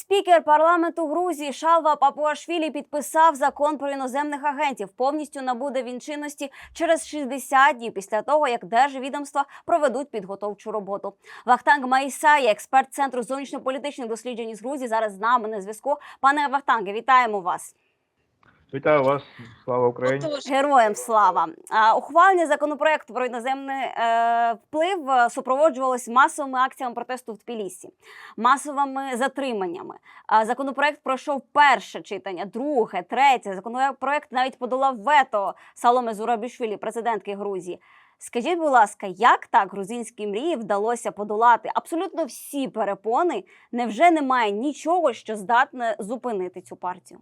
Спікер парламенту Грузії Шалва Папуашвілі підписав закон про іноземних агентів. Повністю набуде він чинності через 60 днів після того, як держвідомства проведуть підготовчу роботу. Вахтанг Майсає, експерт центру зовнішньополітичних досліджень з Грузії, зараз з нами на зв'язку. Пане Вахтанге, вітаємо вас. Вітаю вас, слава Україні. Отож, Героям слава А, ухвалення законопроекту про іноземний е, вплив е, супроводжувалось масовими акціями протесту в Тбілісі, масовими затриманнями. А, законопроект пройшов перше читання, друге, третє. Законопроект навіть подолав вето Саломи Зурабішвілі, президентки Грузії. Скажіть, будь ласка, як так грузинській мрії вдалося подолати абсолютно всі перепони? Невже немає нічого, що здатне зупинити цю партію?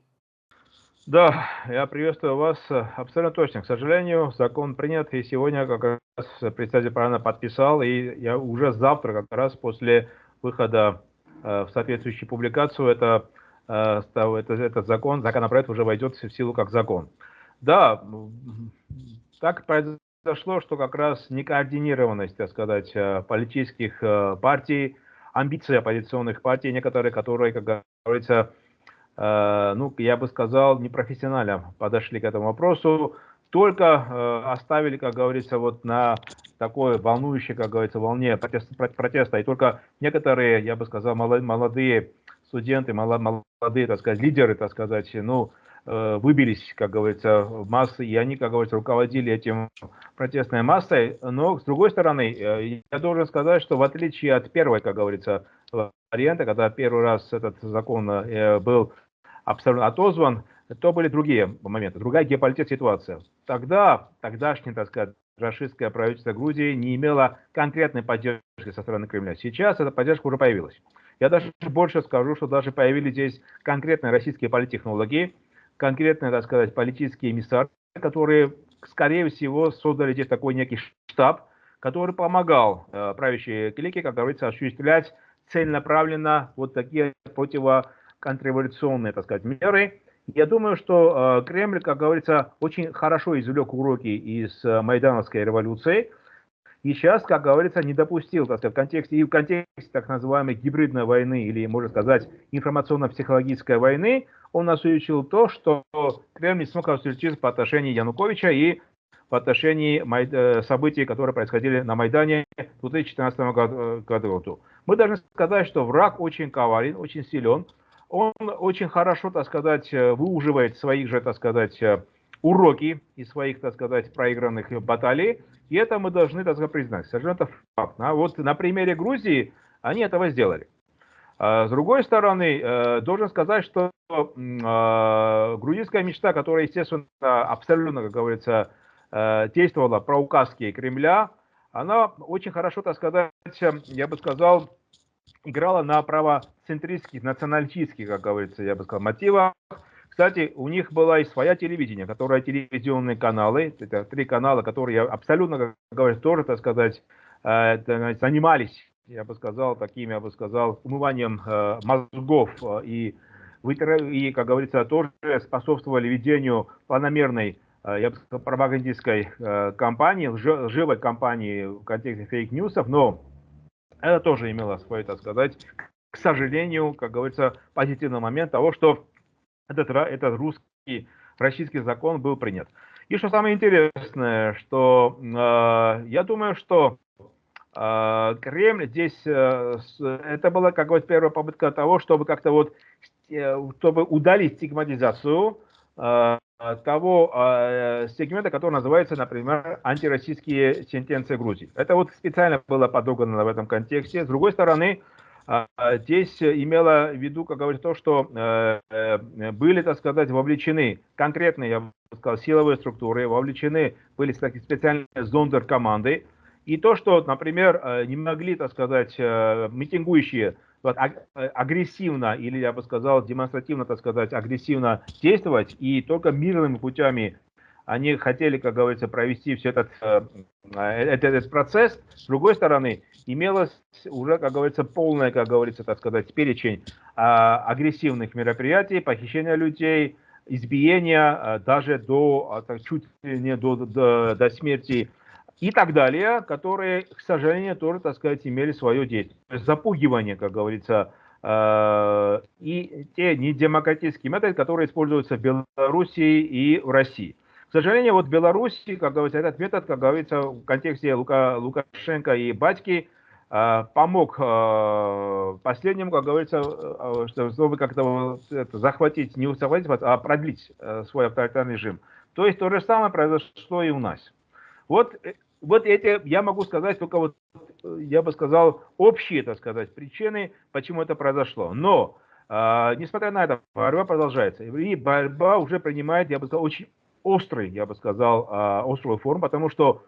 Да, я приветствую вас. Абсолютно точно. К сожалению, закон принят, и сегодня как раз представитель правильно подписал, и я уже завтра, как раз после выхода э, в соответствующую публикацию, это, э, это, этот закон, законопроект уже войдет в силу как закон. Да, так произошло, что как раз некоординированность, так сказать, э, политических э, партий, амбиции оппозиционных партий, некоторые, которые, как говорится, э, ну, я бы сказал, непрофессионально подошли к этому вопросу, только э, оставили, как говорится, вот на такой волнующей, как говорится, волне протеста, про- протеста, и только некоторые, я бы сказал, молодые студенты, молодые, так сказать, лидеры, так сказать, ну, э, выбились, как говорится, в массы, и они, как говорится, руководили этим протестной массой, но, с другой стороны, э, я должен сказать, что в отличие от первой, как говорится, варианта, когда первый раз этот закон э, был абсолютно отозван, то были другие моменты, другая геополитическая ситуация. Тогда, тогдашнее, так сказать, рашистское правительство Грузии не имело конкретной поддержки со стороны Кремля. Сейчас эта поддержка уже появилась. Я даже больше скажу, что даже появились здесь конкретные российские политтехнологи, конкретные, так сказать, политические эмиссары, которые, скорее всего, создали здесь такой некий штаб, который помогал э, правящей клике, как говорится, осуществлять целенаправленно вот такие противоконтрреволюционные, так сказать, меры. Я думаю, что э, Кремль, как говорится, очень хорошо извлек уроки из э, Майдановской революции. И сейчас, как говорится, не допустил, так сказать, в контексте, и в контексте так называемой гибридной войны, или, можно сказать, информационно-психологической войны, он осуществил то, что Кремль смог осуществить по отношению Януковича и по отношению э, событий, которые происходили на Майдане в 2014 году. году. Мы должны сказать, что враг очень коварен, очень силен. Он очень хорошо, так сказать, э, выуживает своих же, так сказать, э, уроки из своих, так сказать, проигранных баталий. И это мы должны, так сказать, признать. Сожалению, это факт. А вот на примере Грузии они этого сделали. А С другой стороны, э, должен сказать, что э, грузинская мечта, которая, естественно, абсолютно, как говорится, э, действовала про указки Кремля, она очень хорошо, так сказать, э, я бы сказал, играла на правоцентристских, националистических, как говорится, я бы сказал, мотивах. Кстати, у них была и своя телевидение, которое телевизионные каналы, это три канала, которые абсолютно, как говорится, тоже, так сказать, э, занимались, я бы сказал, таким, я бы сказал, умыванием э, мозгов. Э, и, и, как говорится, тоже способствовали ведению планомерной, я бы сказал, пропагандистской кампании, лживой кампании в контексте фейк-ньюсов, но это тоже имело свой, так сказать, к сожалению, как говорится, позитивный момент того, что этот, этот русский, российский закон был принят. И что самое интересное, что э, я думаю, что э, Кремль здесь, э, это была какая-то первая попытка того, чтобы как-то вот, э, чтобы удалить стигматизацию э, того э, сегмента, который называется, например, антироссийские сентенции Грузии. Это вот специально было подогнано в этом контексте. С другой стороны, а, здесь имело в виду, как говорится, то, что э, э, были, так сказать, вовлечены конкретные, я бы сказал, силовые структуры, вовлечены были такие специальные зондеркоманды, и то, что, например, э, не могли, так сказать, э, митингующие вот, э, агрессивно или, я бы сказал, демонстративно, так сказать, агрессивно действовать, и только мирными путями они хотели, как говорится, провести все этот, э, э, этот, этот процесс. С другой стороны, имелось уже, как говорится, полное, как говорится, так сказать, перечень а, агрессивных мероприятий, похищения людей, избиения, даже до, так, чуть не до, до, до смерти и так далее, которые, к сожалению, тоже, так сказать, имели свое действие. Запугивание, как говорится, э, и те недемократические методы, которые используются в Беларуси и в России. К сожалению, вот в Беларуси, как говорится, этот метод, как говорится, в контексте Лука, Лукашенко и Батьки, э, помог э, последнему, как говорится, чтобы как-то захватить, не захватить, а продлить свой авторитарный режим. То есть то же самое произошло и у нас. Вот, вот эти, я могу сказать только вот я бы сказал, общие, так сказать, причины, почему это произошло. Но, э, несмотря на это, борьба продолжается. И борьба уже принимает, я бы сказал, очень острый, я бы сказал, э, острую форму, потому что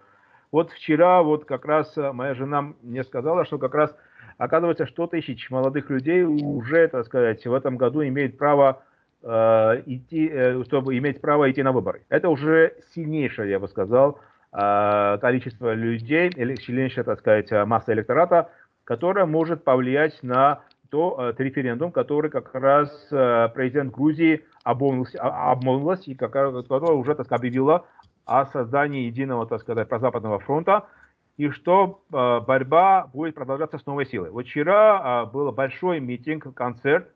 вот вчера вот как раз моя жена мне сказала, что как раз оказывается, что тысяч молодых людей уже, так сказать, в этом году имеют право э, идти, э, чтобы иметь право идти на выборы. Это уже сильнейшее, я бы сказал, Э, количество людей, сильнейшая, так сказать, масса электората, которая может повлиять на то э, референдум, который как раз э, президент Грузии обмолвился, а, обмолвилась и которая уже так сказать, объявила о создании единого, так сказать, прозападного фронта, и что борьба будет продолжаться с новой силой. Вот вчера был большой митинг, концерт,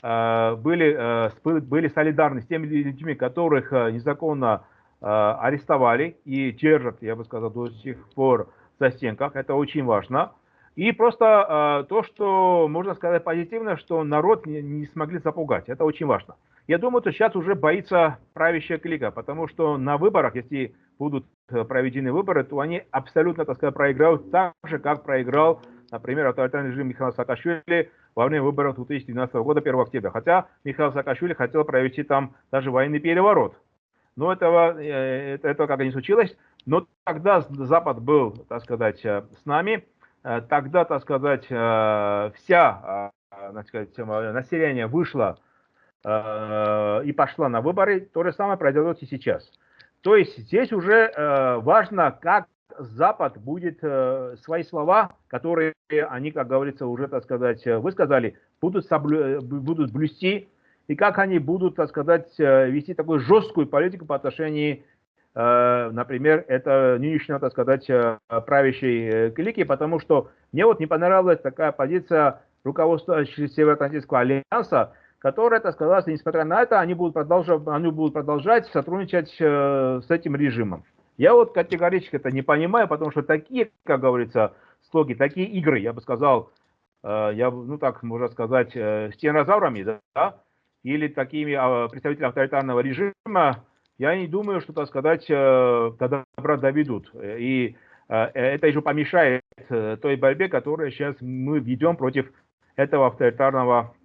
были, были солидарны с теми людьми, которых незаконно Э, арестовали и держат, я бы сказал, до сих пор в застенках. Это очень важно. И просто э, то, что можно сказать позитивно, что народ не смогли запугать. Это очень важно. Я думаю, что сейчас уже боится правящая клика, потому что на выборах, если будут э, проведены выборы, то они абсолютно, так сказать, проиграют так же, как проиграл, например, авторитарный режим Михаила Саакашвили во время выборов 2012 года 1 октября. Хотя Михаил Саакашвили хотел провести там даже военный переворот. Но этого, э, этого как и не случилось. Но тогда Запад был, так сказать, э, с нами. Э, тогда, так сказать, вся, так сказать, население вышло и пошла на выборы. То же самое произойдет и сейчас. То есть здесь уже важно, как Запад будет свои слова, которые они, как говорится, уже, так сказать, высказали, будут, соблю, будут блюсти и как они будут, так сказать, э, вести такую жесткую политику по отношению, э, например, это нынешнего, так сказать, э, правящей клики, потому что мне вот не понравилась такая позиция руководства Североатлантического альянса, которая, так сказать, несмотря на это, они будут продолжать, они будут продолжать сотрудничать с этим режимом. Я вот категорически это не понимаю, потому что такие, как говорится, слоги, такие игры, я бы сказал, я, ну так можно сказать, с тиранозаврами, да, или такими а, представителями авторитарного режима, я не думаю, что, так сказать, э, до добра доведут. И э, это еще помешает э, той борьбе, которую сейчас мы ведем против этого авторитарного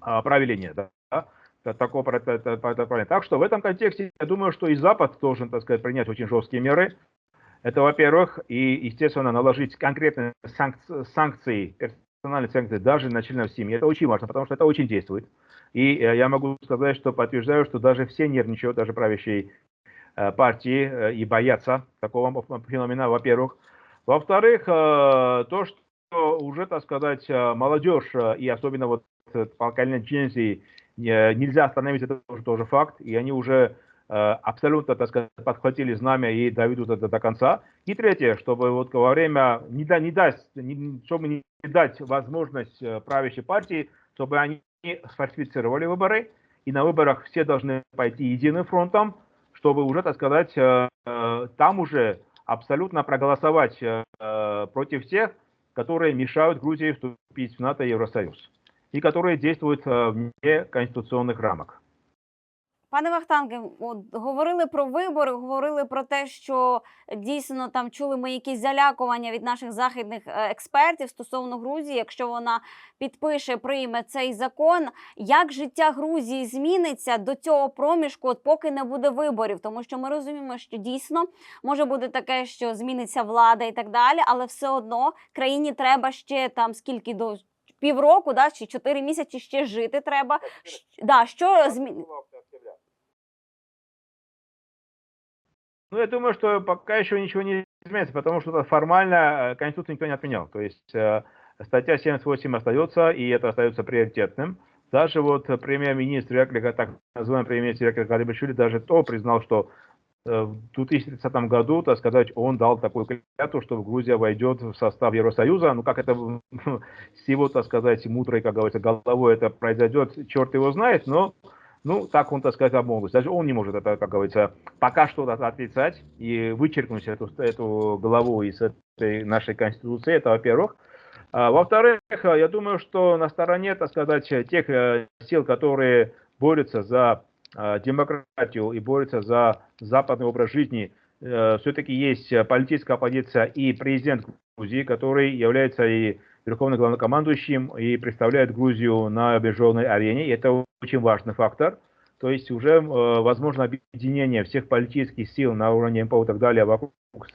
а, правления. Да? Такого, так что в этом контексте я думаю, что и Запад должен, так сказать, принять очень жесткие меры. Это, во-первых, и, естественно, наложить конкретные санкции, персональные санкции даже на членов семьи. Это очень важно, потому что это очень действует. И э, я могу сказать, что подтверждаю, что даже все нервничают, даже правящие э, партии, э, и боятся такого феномена, во-первых. Во-вторых, то, что уже, так сказать, молодежь, и особенно вот поколение Gen нельзя остановить, это тоже, тоже факт, и они уже абсолютно, так сказать, подхватили знамя и доведут это до конца. И третье, чтобы вот во время, не, да, не дать, не, чтобы не дать возможность правящей партии, чтобы они сфальсифицировали выборы, и на выборах все должны пойти единым фронтом, чтобы уже, так сказать, э, э, там уже абсолютно проголосовать э, против тех, которые мешают Грузии вступить в НАТО и Евросоюз, и которые действуют вне конституционных рамок. Пане Вахтанге, от говорили про вибори, говорили про те, що дійсно там чули ми якісь залякування від наших західних е, експертів стосовно Грузії. Якщо вона підпише, прийме цей закон, як життя Грузії зміниться до цього проміжку, от поки не буде виборів, тому що ми розуміємо, що дійсно може бути таке, що зміниться влада і так далі, але все одно країні треба ще там скільки до півроку, да чи чотири місяці ще жити треба. Да, що змін... Ну, я думаю, что пока еще ничего не изменится, потому что формально э, Конституцию никто не отменял. То есть э, статья 78 остается, и это остается приоритетным. Даже вот премьер-министр Яклика, так называемый премьер-министр Яклик Гарибашвили, даже то признал, что э, в 2030 году, так сказать, он дал такую клятву, что Грузия войдет в состав Евросоюза. Ну, как это с его, так сказать, мудрой, как говорится, головой это произойдет, черт его знает, но ну, так он, так сказать, обмолвился. Даже он не может это, как говорится, пока что отрицать и вычеркнуть эту, эту главу из этой нашей Конституции, это во-первых. А, во-вторых, я думаю, что на стороне, так сказать, тех э, сил, которые борются за э, демократию и борются за западный образ жизни, э, все-таки есть политическая оппозиция и президент Грузии, который является и верховным главнокомандующим и представляет Грузию на международной арене. И это очень важный фактор. То есть уже э, возможно объединение всех политических сил на уровне МПО и так далее вокруг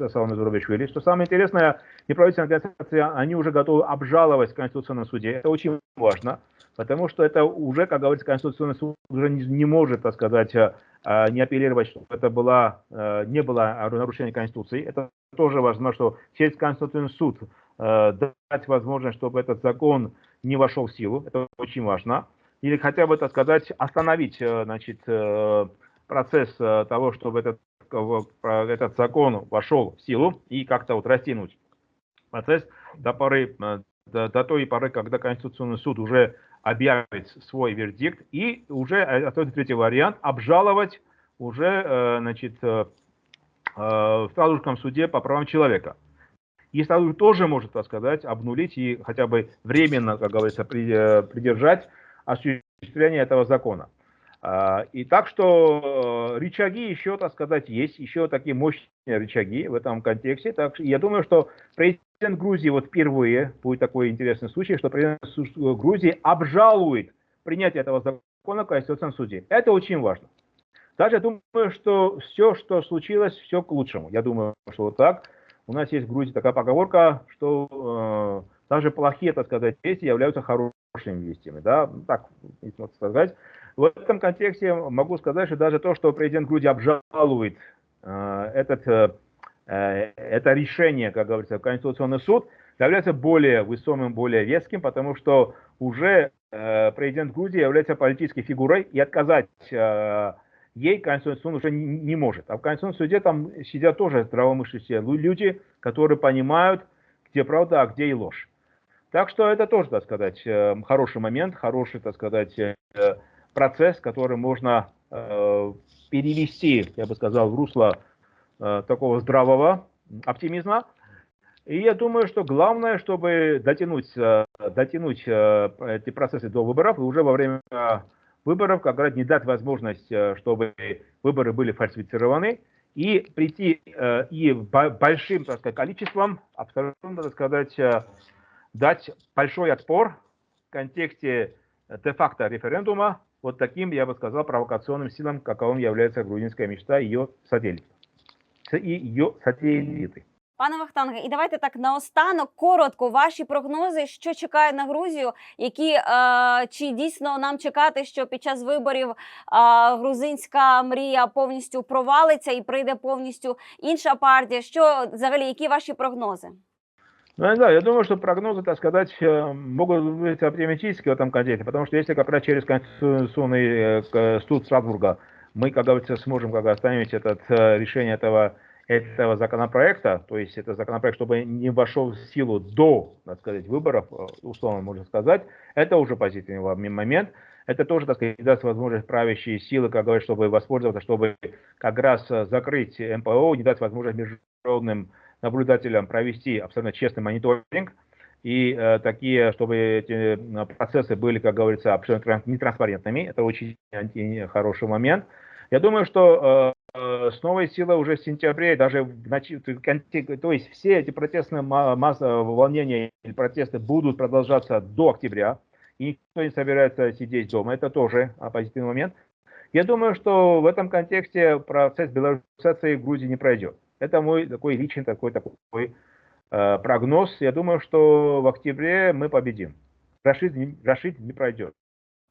Салона Зурабишвили. Что самое интересное, неправительственные организации, они уже готовы обжаловать в Конституционном суде. Это очень важно, потому что это уже, как говорится, Конституционный суд уже не, не может, так сказать, э, не апеллировать, что это была, э, не было нарушение Конституции. Это тоже важно, что через Конституционный суд э, дать возможность, чтобы этот закон не вошел в силу. Это очень важно или хотя бы, так сказать, остановить значит, процесс того, чтобы этот, этот закон вошел в силу и как-то вот растянуть процесс до, поры, до, до той поры, когда Конституционный суд уже объявит свой вердикт и уже остается третий вариант обжаловать уже значит, в Страдужском суде по правам человека. И Страдуж тоже может, так сказать, обнулить и хотя бы временно, как говорится, придержать осуществления этого закона. А, и так что э, рычаги еще, так сказать, есть, еще такие мощные рычаги в этом контексте. Так, я думаю, что президент Грузии вот впервые, будет такой интересный случай, что президент Грузии обжалует принятие этого закона в Конституционном суде. Это очень важно. Даже я думаю, что все, что случилось, все к лучшему. Я думаю, что вот так. У нас есть в Грузии такая поговорка, что э, даже плохие, так сказать, вести являются хорошими вестями, да, так, можно сказать. В этом контексте могу сказать, что даже то, что президент Грузии обжалует э, этот, э, это решение, как говорится, Конституционный суд, является более весомым, более веским, потому что уже э, президент Грузии является политической фигурой, и отказать э, ей Конституционный суд уже не, может. А в Конституционном суде там сидят тоже здравомыслящие люди, которые понимают, где правда, а где и ложь. Так что это тоже, так сказать, э, хороший момент, хороший, так сказать, э, процесс, который можно э, перевести, я бы сказал, в русло такого здравого оптимизма. И я думаю, что главное, чтобы дотянуть, дотянуть эти процессы до выборов, и уже во время выборов как раз не дать возможность, чтобы выборы были фальсифицированы, и прийти и большим так сказать, количеством, абсолютно, так сказать, дать большой отпор в контексте де-факто референдума вот таким, я бы сказал, провокационным силам, каковым является грузинская мечта ее сателлиты. И ее сателлиты. Пане Вахтанге, і давайте так наостанок коротко ваші прогнози, що чекає на Грузію, які е, чи дійсно нам чекати, що під час виборів е, грузинська мрія повністю провалиться і прийде повністю інша партія? Що взагалі, які ваші прогнози? Ну, не знаю, я думаю, что прогнозы, так сказать, э, могут быть оптимистические в этом контексте, потому что если как раз через Конституционный э, суд Страсбурга мы, как говорится, сможем как остановить это э, решение этого, этого законопроекта, то есть это законопроект, чтобы не вошел в силу до, так сказать, выборов, условно можно сказать, это уже позитивный момент. Это тоже, так сказать, даст возможность правящие силы, как говорят, чтобы воспользоваться, чтобы как раз закрыть МПО, не дать возможность международным наблюдателям провести абсолютно честный мониторинг и э, такие, чтобы эти процессы были, как говорится, абсолютно нетранспарентными. Это очень хороший момент. Я думаю, что э, с новой силой уже в сентябре, даже в начале, то есть все эти протестные массы волнения или протесты будут продолжаться до октября, и никто не собирается сидеть дома. Это тоже позитивный момент. Я думаю, что в этом контексте процесс белорусации в Грузии не пройдет. Это мой такой личный такой, такой э, прогноз. Я думаю, что в октябре мы победим. Рашид, Рашид не пройдет.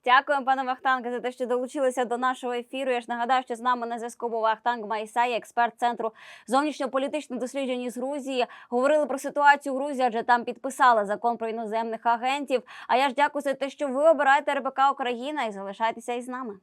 Дякуємо, пане Вахтанге, за те, що долучилися до нашого ефіру. Я ж нагадаю, що з нами на зв'язку був Вахтанг Майсай, експерт центру зовнішньополітичних досліджень із Грузії. Говорили про ситуацію в Грузії, адже там підписали закон про іноземних агентів. А я ж дякую за те, що ви обираєте РБК Україна і залишайтеся із нами.